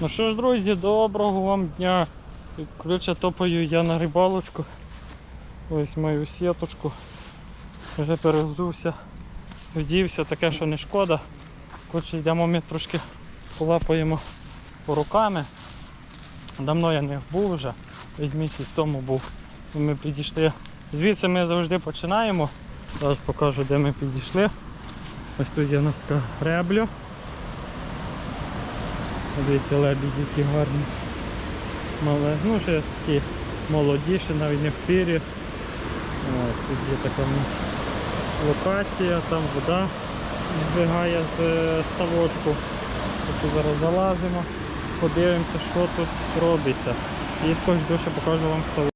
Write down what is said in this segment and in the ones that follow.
Ну що ж, друзі, доброго вам дня. Коротше, топаю я на рибалочку. Ось мою сіточку. Вже перевзувся, вдівся, таке, що не шкода. Коротше, йдемо ми трошки полапаємо руками. Давно я не був вже, десь місяць тому був. Ми підійшли. Звідси ми завжди починаємо. Зараз покажу, де ми підійшли. Ось тут є нас така гребля. Дивіться, лебіді які гарні. Мале, ну ще такі молодіші, навіть не в пірі. Ось, тут є така локація, там вода збігає з е, ставочку. Тут зараз залазимо, подивимося, що тут робиться. І також дуже покажу вам ставок.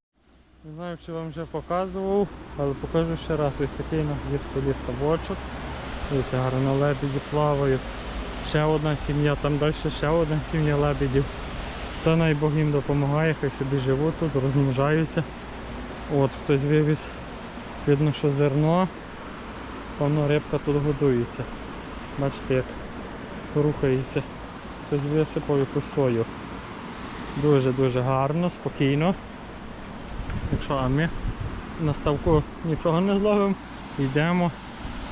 Не знаю, чи вам вже показував, але покажу ще раз. Ось такий у нас є в селі ставочок. Дивіться, гарно лебіді плавають. Ще одна сім'я, там далі ще одна сім'я лебедів. Та най Бог їм допомагає, хай собі живуть тут, розмножаються. От, хтось вивіз, видно, що зерно, воно рибка тут годується. Бачите, як рухається. Хтось висипав якусь сою. Дуже-дуже гарно, спокійно. Якщо а ми на ставку нічого не зловимо, йдемо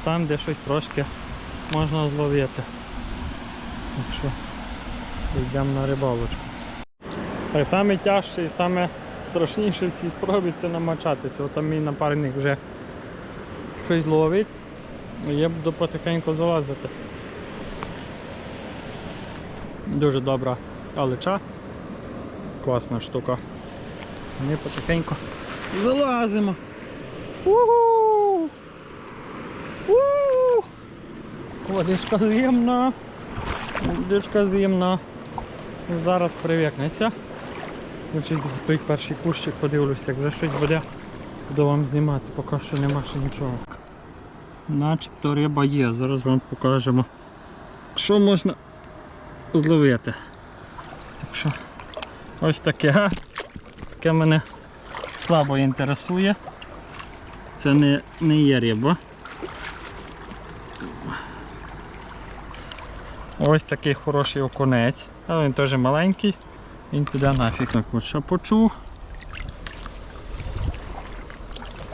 там, де щось трошки можна зловити. Так що йдемо на рибалочку. Саме тяжче і саме страшніше в цій спробі це намачатися. От там мій напарник вже щось ловить, я буду потихеньку залазити. Дуже добра алича. Класна штука. Ми потихеньку залазимо. Угу! Водичка з'ємна. Водичка з'ємна. Ну, Зараз привикнеться. Значить, той перший кущик подивлюся, як вже щось буде, буду вам знімати, поки що нема ще нічого. Начебто риба є, зараз вам покажемо, що можна зловити. Так що ось таке. Таке мене слабо інтересує. Це не, не є риба. Ось такий хороший окунець, але він теж маленький, він піде нафіг. Так от почув.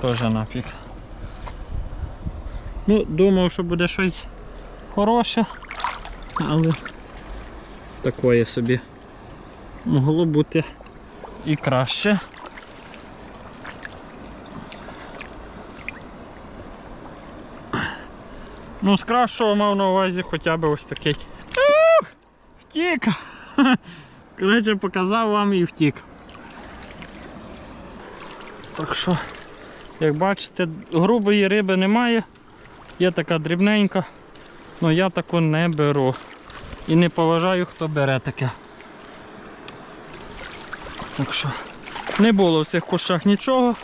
Теж нафіг. Ну, думав, що буде щось хороше, але такое собі могло бути і краще. Ну, з кращого мав на увазі хоча б ось такий. Втік! Коротше, показав вам і втік. Так що, як бачите, грубої риби немає. Є така дрібненька, але я таку не беру. І не поважаю, хто бере таке. Так що не було в цих кущах нічого.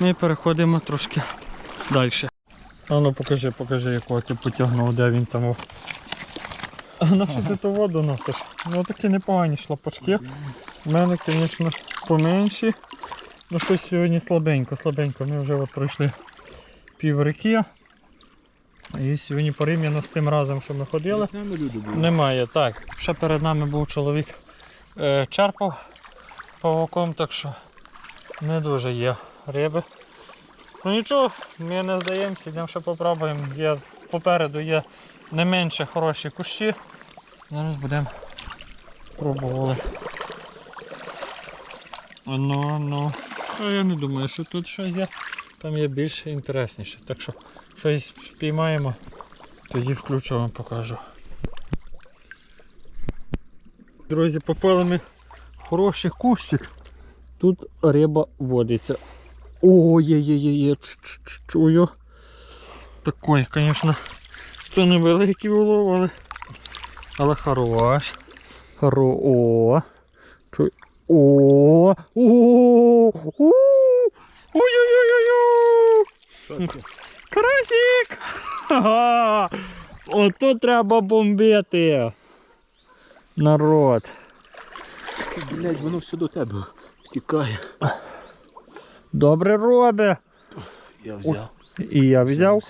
Ми переходимо трошки далі. А ну покажи, покажи, якого ти потягнув, де він там. А на що ти ту воду носиш? Ну такі непогані шлапочки. У мене, звісно, поменші. Ну щось сьогодні слабенько, слабенько. Ми вже от пройшли пів реки. І сьогодні порівняно з тим разом, що ми ходили. Немає, так. Ще перед нами був чоловік е, черпав павуком, так що не дуже є риби. Ну нічого, ми не здаємося, йдемо ще попробуємо. Є, попереду є не менше хороші кущі. Зараз будемо пробували. Ну, ну. Я не думаю, що тут щось є. Там є більш інтересніше. Так що щось спіймаємо, тоді включу вам покажу. Друзі, попали ми в хороший кущик. Тут риба водиться. Ой-ой-ой, чую. Такой, конечно, це невеликий улов, але, але хорош. Хоро. О. Чуй. О. О. О. Ой-ой-ой-ой. Карасик! Ото треба бомбити. Народ. Блять, воно все до тебе втікає. Добре робить. Я взяв. І я. Взяв.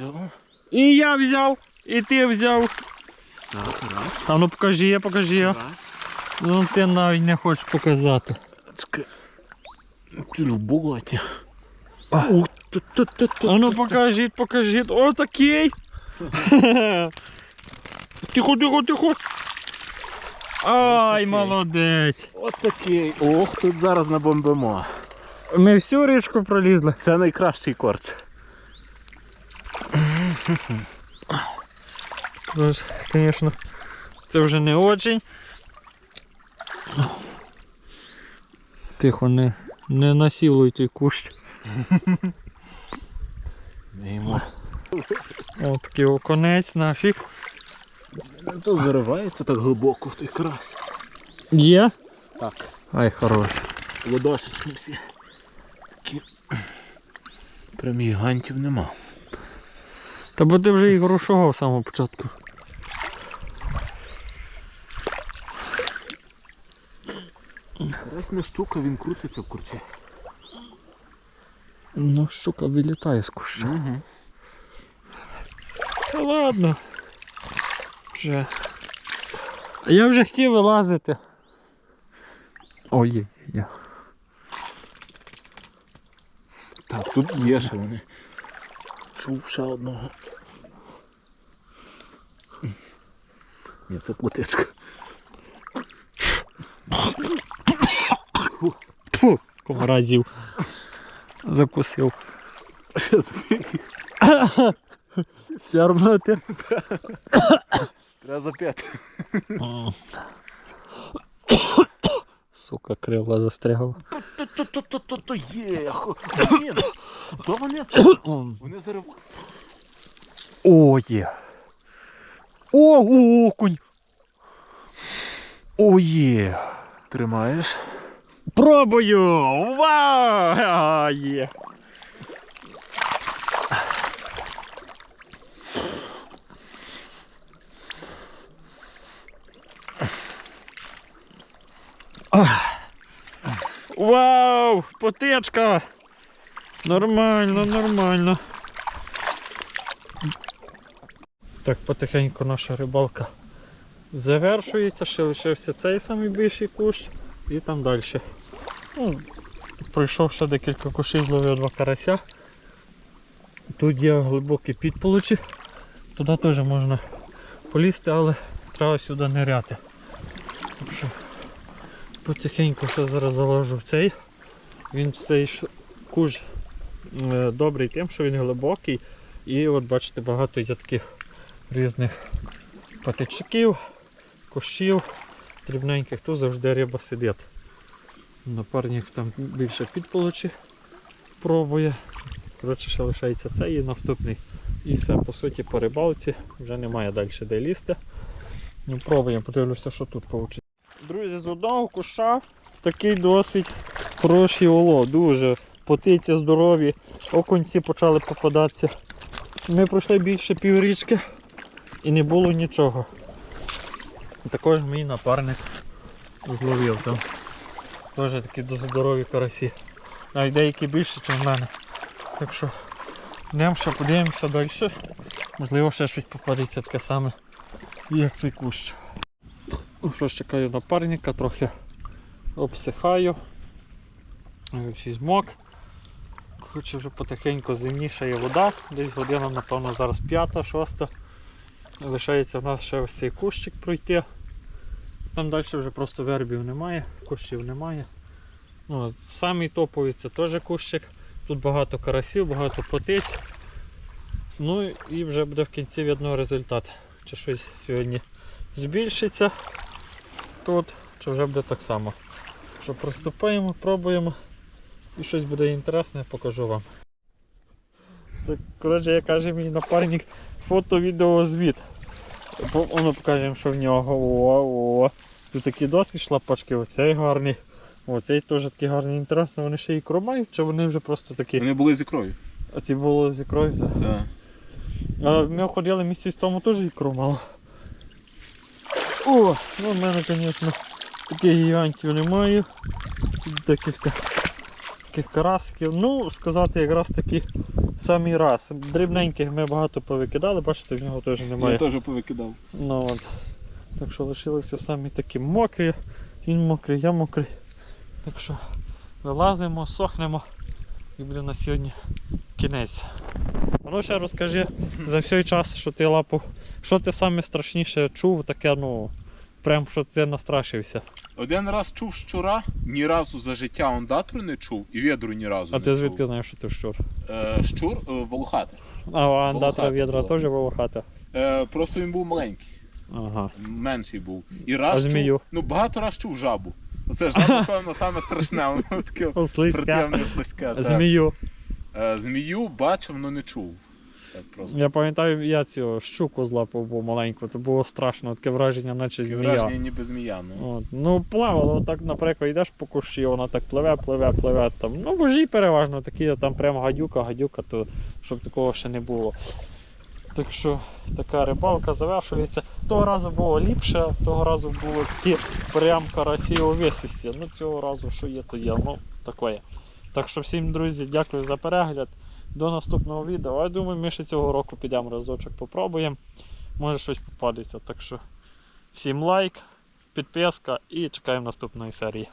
І я взяв. І ти взяв. Так, раз, А ну покажи, покажи. раз. Ну ти навіть не хочеш показати. Ти в болоті. А. Ну покажіть, покажіть. О, такий. Тихо, тихо, тихо. Ай, молодець. От такий. Ох, тут зараз набомбимо. Ми всю річку пролізли. Це найкращий корч. Тож, звісно, це вже не очень. Тихо, не, не насілуй той кущ. Йому. О, такий оконець нафіг. Тут заривається так глибоко в той крас. Є? Так. Ай, хорош. Ладошечні всі. Такі. Прям гігантів нема. Та бо ти вже їх розшугав з самого початку. Не щука, він крутиться в курчі. Ну, щука вилітає з куща. Угу. Та ладно. Вже. А Я вже хотів вилазити. Ой, є. Так, тут є ще вони. Чув ще одного. Ні, це плотичка. Фу, комаразів. Закусив. Ще забіг. Сярмати. Треба зап'яти. Сука, крила застрягла. То-то-то-то-то є. Блін. То вони, вони зараз... О, є. О, окунь. О, є. Тримаєш. Пробую! Вау! Вау! Потечка! Нормально, нормально. Так, потихеньку наша рибалка завершується, ще лишився цей самий більший кущ і там далі. Ну, пройшов ще декілька кушів, зловив два карася. Тут є глибокі підполочі, туди теж можна полізти, але треба сюди ниряти. Потихеньку ще зараз заложу в цей. Він цей куш е, добрий тим, що він глибокий. І от бачите, багато є таких різних патичків, кущів, дрібненьких, тут завжди риба сидить. Напарник там більше підполочі пробує. Коротше, ще лишається цей і наступний. І все, по суті, по рибалці. Вже немає далі де лізти. Ну, пробуємо, подивлюся, що тут вийде. Друзі, з одного куша такий досить хороший оло, дуже потиці здорові, окунці почали попадатися. Ми пройшли більше піврічки і не було нічого. Також мій напарник зловив там. Теж такі дуже здорові карасі. Навіть деякі більше, ніж в мене. Так що йдемо ще подивимося далі. Можливо ще щось попадеться таке саме, як цей кущ. Ну що ж, чекаю напарника, трохи обсихаю. Всі змок. Коротше, вже потихеньку зимнішає вода, десь година, напевно, зараз п'ята, шоста. Лишається в нас ще ось цей кущик пройти. Там далі вже просто вербів немає, кущів немає. Ну, самий топовий це теж кущик. Тут багато карасів, багато потиць. Ну і вже буде в кінці видно результат. Чи щось сьогодні збільшиться тут, чи вже буде так само. Що приступаємо, пробуємо і щось буде інтересне, покажу вам. Так, коротше, як каже мій напарник, фото, відео, звіт. Воно покажемо, що в нього. О, о. Тут такі досить шлапачки, оцей гарний. Оцей теж такий гарний. Інтересно, вони ще ікру мають, чи вони вже просто такі. Вони були з ікрою. А ці було з ікрою. так? Так. А ми ходили місяць тому теж ікру мало. О, ну в мене, звісно, таких гігантів немає. Декілька таких карасиків. Ну, сказати, якраз такі самий раз. Дрібненьких ми багато повикидали, бачите, в нього теж немає. Я теж повикидав. Ну, от. Так що лишилися самі такі мокрі, Він мокрий, я мокрий. Так що вилазимо, сохнемо. І буде на сьогодні кінець. А ну ще розкажи за всей час, що ти лапу. Що ти саме страшніше чув, таке, ну, прям що ти настрашився. Один раз чув щура, ні разу за життя ондатру не чув і відру ні разу А не ти чув. звідки знаєш, що ти щур? Е, щур е, волохатий. А андатра Волохата відра була. теж волохата. Е, просто він був маленький, Ага. менший був. І раз А змію? чув, ну багато раз чув жабу. Оце жаба, напевно, саме страшне, воно таке слизька. противне слизьке. так. Змію. Е, Змію бачив, але не чув. Просто. Я пам'ятаю, я цю щуку злапав маленьку, то було страшно, таке враження, наче Таке змія. враження ніби змія. Ну. От. Ну, плавало, так, наприклад, йдеш по кущі, вона так пливе, пливе, пливе. Там. Ну, божі переважно такі, там прямо гадюка, гадюка, то щоб такого ще не було. Так що така рибалка завершується. Того разу було ліпше, того разу було такі прям карасі увесисті. Ну цього разу що є, то є. Ну, таке. Так що всім, друзі, дякую за перегляд. До наступного відео. А Я думаю, ми ще цього року підемо разочок попробуємо. Може щось попадеться. Так що всім лайк, підписка і чекаємо наступної серії.